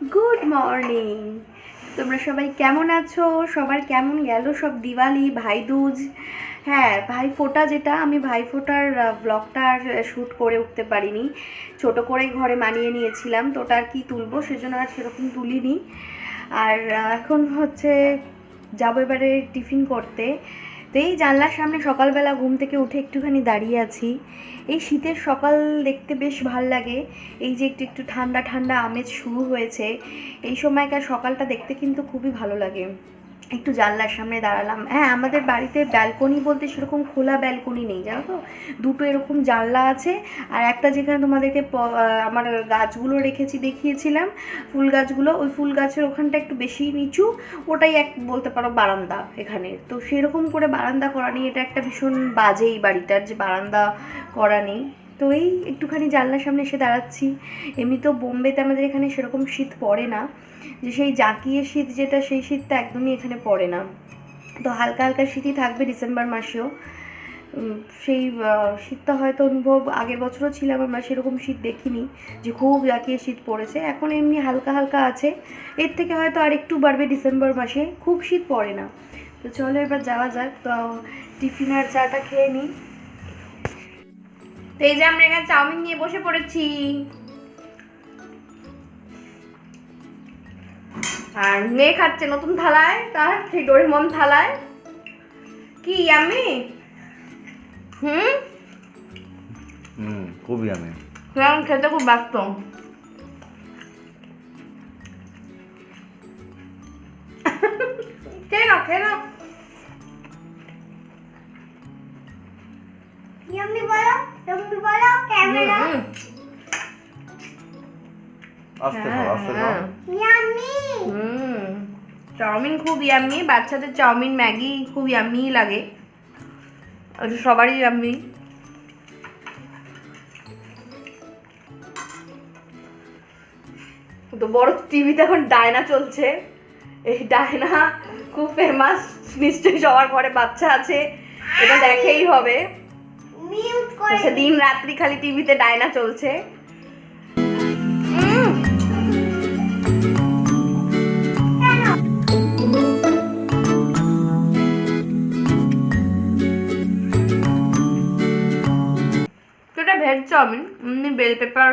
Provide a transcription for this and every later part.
Good morning তোমরা সবাই কেমন আছো? সবার কেমন গেল সব দিওয়ালি ভাইদুজ হ্যাঁ ভাই ফোটা যেটা, আমি ভাই ফোটার ব্লগটা আর শ্যুট করে উঠতে পারিনি। ছোট করে ঘরে মানিয়ে নিয়েছিলাম, তো ওটা আর কি তুলবো, সেজন্য আর সেরকম তুলিনি। আর এখন হচ্ছে, যাব এবারে টিফিন করতে। তো এই জানলার সামনে সকালবেলা ঘুম থেকে উঠে একটুখানি দাঁড়িয়ে আছি। এই শীতের সকাল দেখতে বেশ ভালো লাগে। এই যে একটু একটু ঠান্ডা ঠান্ডা আমেজ শুরু হয়েছে, এই সময়কার সকালটা দেখতে কিন্তু খুবই ভালো লাগে। একটু জানলার সামনে দাঁড়ালাম। হ্যাঁ আমাদের বাড়িতে ব্যালকনি বলতে সেরকম খোলা ব্যালকনি নেই, জানো তো? দুটো এরকম জানলা আছে, আর একটা যেখানে তোমাদেরকে আমার গাছগুলো রেখেছি, দেখিয়েছিলাম, ফুল গাছগুলো। ওই ফুল গাছের ওখানটা একটু বেশি নিচু, ওটাই এক, বলতে পারো বারান্দা এখানে। তো সেরকম করে বারান্দা করা নেই, এটা একটা ভীষণ বাজে এই বাড়িটার যে বারান্দা করা নেই। তো এই একটুখানি জানলার সামনে এসে দাঁড়াচ্ছি। এমনি তো বোম্বেতে আমাদের এখানে সেরকম শীত পড়ে না। যে সেই জাঁকিয়ে শীত যেটা, সেই শীতটা একদমই এখানে পড়ে না। তো হালকা হালকা শীতই থাকবে ডিসেম্বর মাসেও। সেই শীতটা হয়তো অনুভব, আগের বছরও ছিলাম আমরা সেরকম শীত দেখিনি। যে খুব জাঁকিয়ে শীত পড়েছে। এখন এমনি হালকা হালকা আছে। এর থেকে হয়তো আর একটু বাড়বে ডিসেম্বর মাসে। খুব শীত পড়ে না। তো চলো এবার যাওয়া যাক। তো টিফিন আর চাটা খেয়ে নিই। তো এই যে আমরা এখানে চাউমিন নিয়ে বসে পড়েছি। আর মেয়ে খাচ্ছে নতুন থালায় তার সেই ডোরেমন থালায়। কি আমি হুম? হুম খুবই আমি খেতে খুব ব্যস্ত। আস্তে হ্যাঁ, খাও আস্তে খাও হ্যাঁ। হুম চাউমিন খুব ইয়াম্মি বাচ্চাদের চাউমিন ম্যাগি খুব ইয়াম্মি লাগে। ওটা সবারই ইয়াম্মি তো বড় টিভিতে এখন ডায়না চলছে। এই ডায়না খুব ফেমাস নিশ্চয়ই সবার ঘরে বাচ্চা আছে। এটা দেখেই হবে। সে দিন রাত্রি খালি টিভিতে ডায়না চলছে। ভেজ চাউমিন এমনি বেল পেপার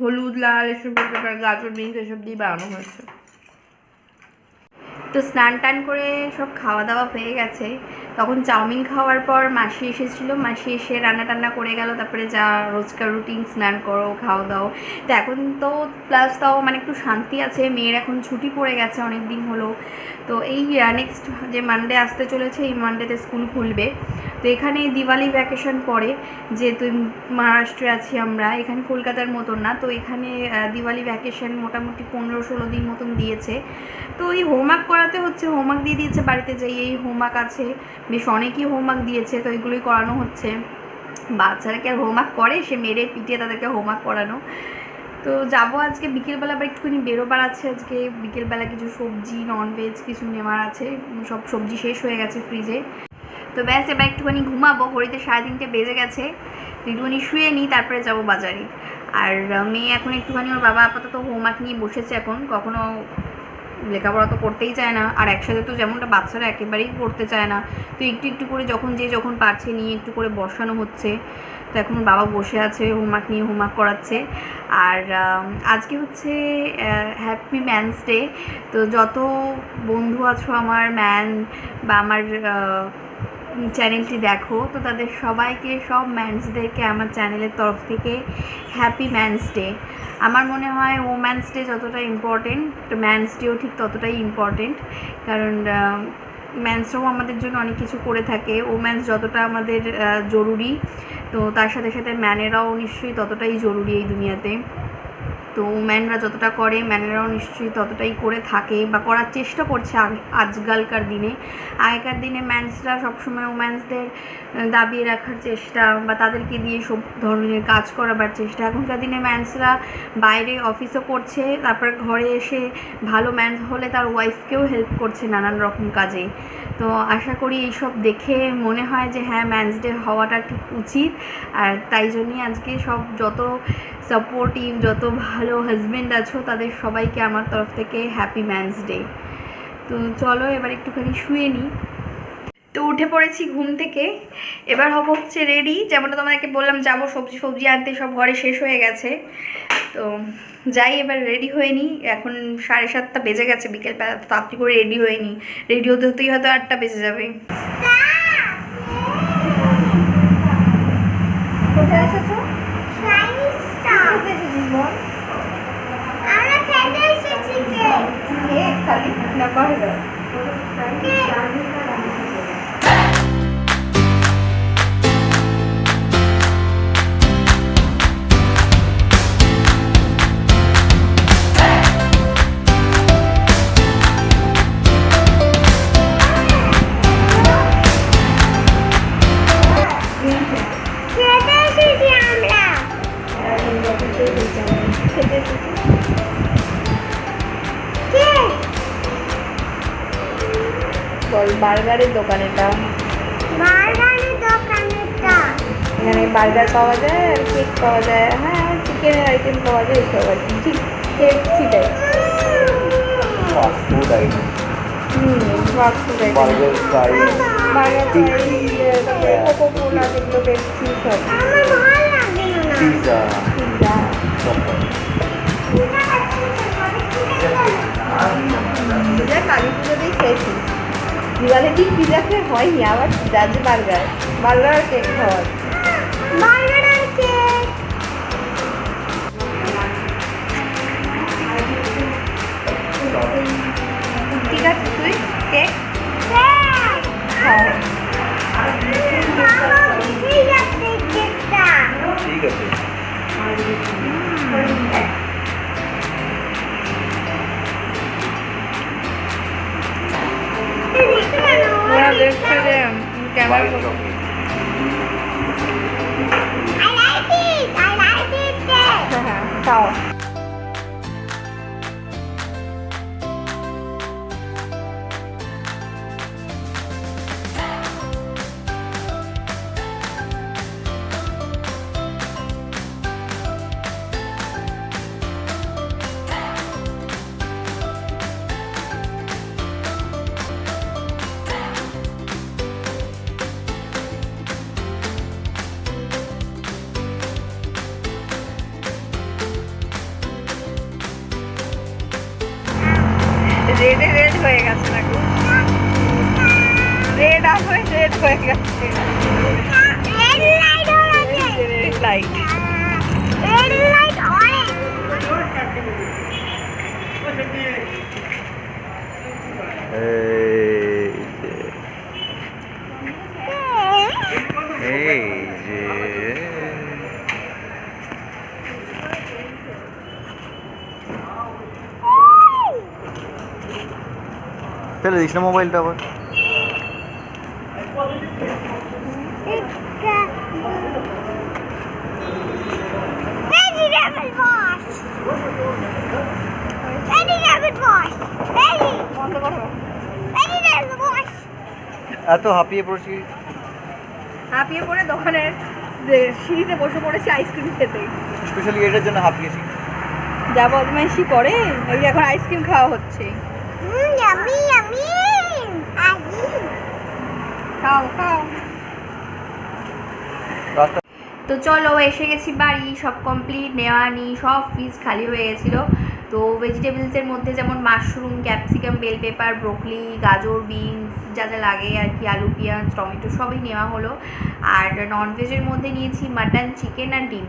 হলুদ, লাল, এসব বেল পেপার গাজর বিনস এসব দিয়ে বানানো হয়েছে। তো স্নান টান করে সব খাওয়া দাওয়া হয়ে গেছে। তখন চাউমিন খাওয়ার পর মাসি এসেছিল। মাসি এসে রান্না টান্না করে গেল। তারপরে যা রোজকার রুটিন স্নান করো খাওয়া দাও তো এখন তো প্লাস তাও মানে একটু শান্তি আছে। মেয়ের এখন ছুটি পড়ে গেছে অনেক দিন হলো। তো এই নেক্সট যে মানডে আসতে চলেছে, এই মানডেতে স্কুল খুলবে। তো এখানে দিওয়ালি ভ্যাকেশন পড়ে যেহেতু মহারাষ্ট্রে আছি আমরা, এখানে কলকাতার মতন না, তো এখানে দিওয়ালি ভ্যাকেশন মোটামুটি পনেরো ষোলো দিন মতন দিয়েছে। তো এই হোমওয়ার্ক করাতে হচ্ছে, হোমওয়ার্ক দিয়ে দিয়েছে বাড়িতে যাই এই হোমওয়ার্ক আছে, বেশ অনেকই হোমওয়ার্ক দিয়েছে, তো এগুলোই করানো হচ্ছে। বাচ্চারা কি আর হোমওয়ার্ক করে? সে মেরে পিটিয়ে তাদেরকে হোমওয়ার্ক করানো। তো যাব আজকে, বিকেলবেলা আবার একটুখানি বেরোবার আছে আজকে, বিকেলবেলা কিছু সবজি ননভেজ কিছু নেওয়ার আছে, সব সবজি শেষ হয়ে গেছে ফ্রিজে তো ব্যাস, এবার একটুখানি ঘুমাবো। ঘড়িতে সাড়ে তিনটে বেজে গেছে। একটুখানি শুয়ে নিই তারপরে যাব বাজারে। আর মেয়ে এখন একটুখানি ওর বাবা আপাতত হোমওয়ার্ক নিয়ে বসেছে এখন। কখনো লেখাপড়া তো করতেই চায় না। আর একসাথে তো যেমনটা বাচ্চারা একেবারেই করতে চায় না। তো একটু একটু করে যখন যে যখন পারছে নিয়ে একটু করে বসানো হচ্ছে। তো এখন বাবা বসে আছে হোমওয়ার্ক নিয়ে হোমওয়ার্ক করাচ্ছে। আর আজকে হচ্ছে হ্যাপি ম্যানস ডে তো যত বন্ধু আছো আমার ম্যান বা আমার চ্যানেলটি দেখো, তো তাদের সবাইকে, সব ম্যানসদেরকে আমার চ্যানেলের তরফ থেকে হ্যাপি ম্যানস ডে আমার মনে হয় ওম্যান্স ডে যতটা ইম্পর্টেন্ট ম্যানস ডেও ঠিক ততটাই ইম্পর্টেন্ট কারণ ম্যানসরাও আমাদের জন্য অনেক কিছু করে থাকে। ওম্যান্স যতটা আমাদের জরুরি, তো তার সাথে সাথে ম্যানেরাও নিশ্চয়ই ততটাই জরুরি এই দুনিয়াতে। তো ম্যানরা যতটা করে, ম্যানেরাও নিশ্চয়ই ততটাই করে থাকে বা করার চেষ্টা করছে আজকালকার দিনে। আগেকার দিনে ম্যানসরা সবসময় ওম্যান্সদের দাবিয়ে রাখার চেষ্টা বা তাদেরকে দিয়ে সব ধরনের কাজ করাবার চেষ্টা। এখনকার দিনে ম্যানসরা বাইরে অফিসও করছে, তারপর ঘরে এসে ভালো ম্যান হলে তার ওয়াইফকেও হেল্প করছে নানান রকম কাজে। তো আশা করি এইসব দেখে মনে হয় যে হ্যাঁ ম্যানস ডে হওয়াটা ঠিক উচিত। আর তাই জন্যই আজকে সব যত সাপোর্টিভ যত ভালো হাজব্যান্ড আছো, তাদের সবাইকে আমার তরফ থেকে হ্যাপি ম্যানস ডে তো চলো এবার একটুখানি শুয়ে নিই তো উঠে পড়েছি ঘুম থেকে। এবার হব হচ্ছে রেডি যেমনটা তোমাদেরকে বললাম যাব সবজি সবজি আনতে সব ঘরে শেষ হয়ে গেছে। তো যাই এবার রেডি হয়ে নিই এখন সাড়ে সাতটা বেজে গেছে বিকেলবেলা তো তাড়াতাড়ি করে রেডি হয়ে নিই রেডি হতে হতেই হয়তো আটটা বেজে যাবে। কোথায় এসেছ? আমরা খেতে এসেছি কেক। খালি। না বল বার্গারের দোকান এটা। বার্গারের দোকান এটা। এখানে বার্গার পাওয়া যায় আর কেক পাওয়া যায়। হ্যাঁ চিকেনের আইটেম পাওয়া যায় এসব আর কি। ঠিক KFC type fast food item হুম fast food item burger fries burger Pizza. তারপরে কোকো কোলা যেগুলো পেপসি সব। কালী পুজোতেই খেয়েছি। দিওয়ালি কি পিজা খেয়ে হয়নি আবার যাচ্ছে বার্গার বার্গার কেক খাওয়ার। হ্যাঁ হয়ে গেছে নাকি? রেড আপ হয়ে রেড হয়ে গেছে। Red light light orange. এই যে এই যে ফেলে দিস না মোবাইলটা আবার. এত হাঁপিয়ে পড়ছি। হাঁপিয়ে পড়ে দোকানের সিঁড়িতে বসে পড়েছে আইসক্রিম খেতে। স্পেশালি এটার জন্য হাঁপিয়েছি। যা বদমাইশি করে এই এখন আইসক্রিম খাওয়া হচ্ছে। তো চলো, এসে গেছি বাড়ি, সব কমপ্লিট নেওয়া নি, সব ফ্রিজ খালি হয়ে গেছিল। তো ভেজিটেবলসের মধ্যে যেমন mushroom capsicum bell pepper broccoli গাজর বিনস যা যা লাগে আর কি, আলু, পেঁয়াজ, টমেটো সবই নেওয়া হলো। আর ননভেজের মধ্যে নিয়েছি মাটন চিকেন আর ডিম।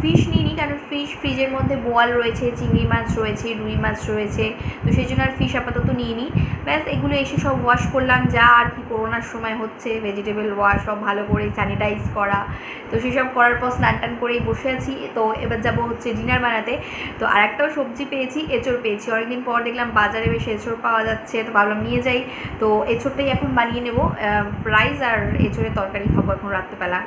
ফিশ নিইনি কারণ ফিশ ফ্রিজের মধ্যে বোয়াল রয়েছে, চিংড়ি মাছ রয়েছে, রুই মাছ রয়েছে। তো সেই জন্য আর ফিশ আপাতত নিইনি। ব্যাস, এগুলো এসে সব ওয়াশ করলাম। যা আর কি করোনার সময় হচ্ছে ভেজিটেবল ওয়াশ সব ভালো করে স্যানিটাইজ করা। তো সেসব করার পর স্নান টান করেই বসে আছি। তো এবার যাব হচ্ছে ডিনার বানাতে। তো আর একটাও সবজি পেয়েছি, এঁচড় পেয়েছি। অনেকদিন পর দেখলাম বাজারে বেশ এঁচড় পাওয়া যাচ্ছে। তো ভাবলাম নিয়ে যাই। তো এঁচড়টাই এখন বানিয়ে নেব। রাইস আর এঁচড়ের তরকারি খাব এখন রাত্রেবেলা।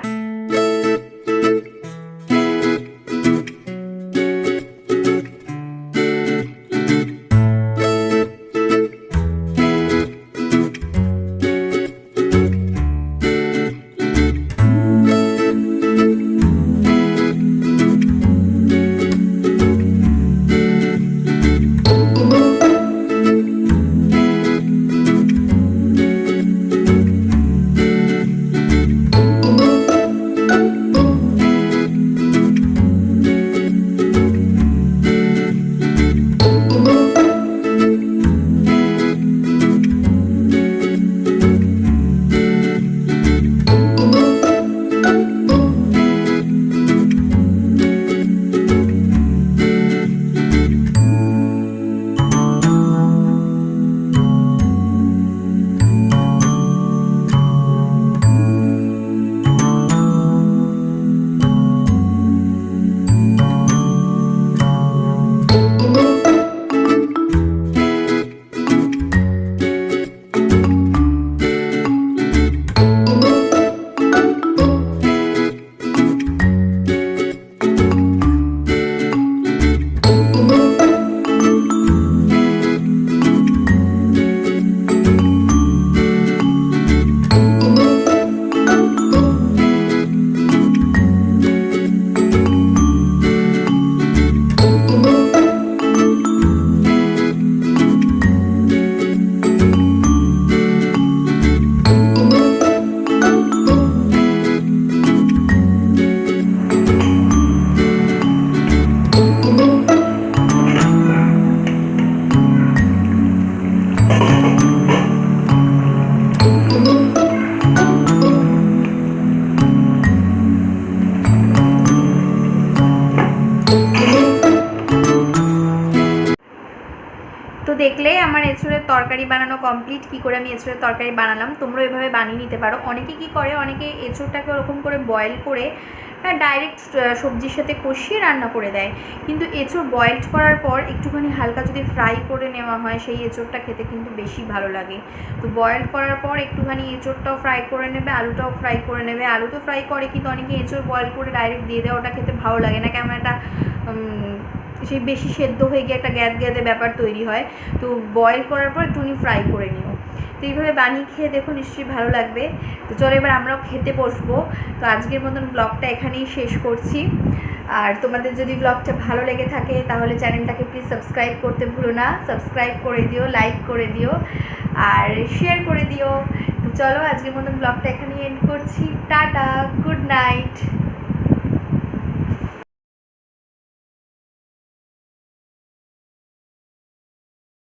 দেখলে আমার এঁচড়ের তরকারি বানানো কমপ্লিট কী করে আমি এঁচড়ের তরকারি বানালাম তোমরা এভাবে বানিয়ে নিতে পারো। অনেকে কি করে, অনেকে এঁচড়টাকে ওরকম করে বয়েল করে হ্যাঁ ডাইরেক্ট সবজির সাথে কষিয়ে রান্না করে দেয়। কিন্তু এঁচড় বয়েলড করার পর একটুখানি হালকা যদি ফ্রাই করে নেওয়া হয়, সেই এঁচড়টা খেতে কিন্তু বেশি ভালো লাগে। তো বয়েল করার পর একটুখানি এঁচড়টাও ফ্রাই করে নেবে, আলুটাও ফ্রাই করে নেবে। আলু তো ফ্রাই করে, কিন্তু অনেকে এঁচড় বয়েল করে ডাইরেক্ট দিয়ে দেয়, ওটা খেতে ভালো লাগে না। কেমন একটা সেই বেশি সেদ্ধ হয়ে গিয়ে একটা গ্যাদ গ্যাদে ব্যাপার তৈরি হয়। তো বয়েল করার পর একটুখানি ফ্রাই করে নিও। তো এইভাবে বানিয়ে খেয়ে দেখো নিশ্চয়ই ভালো লাগবে। তো চলো এবার আমরাও খেতে বসবো। তো আজকের মতন ব্লগটা এখানেই শেষ করছি। আর তোমাদের যদি ব্লগটা ভালো লেগে থাকে তাহলে চ্যানেলটাকে প্লিজ সাবস্ক্রাইব করতে ভুলো না। সাবস্ক্রাইব করে দিও লাইক করে দিও, আর শেয়ার করে দিও। তো চলো আজকের মতন ব্লগটা এখানেই এন্ড করছি। Tata good night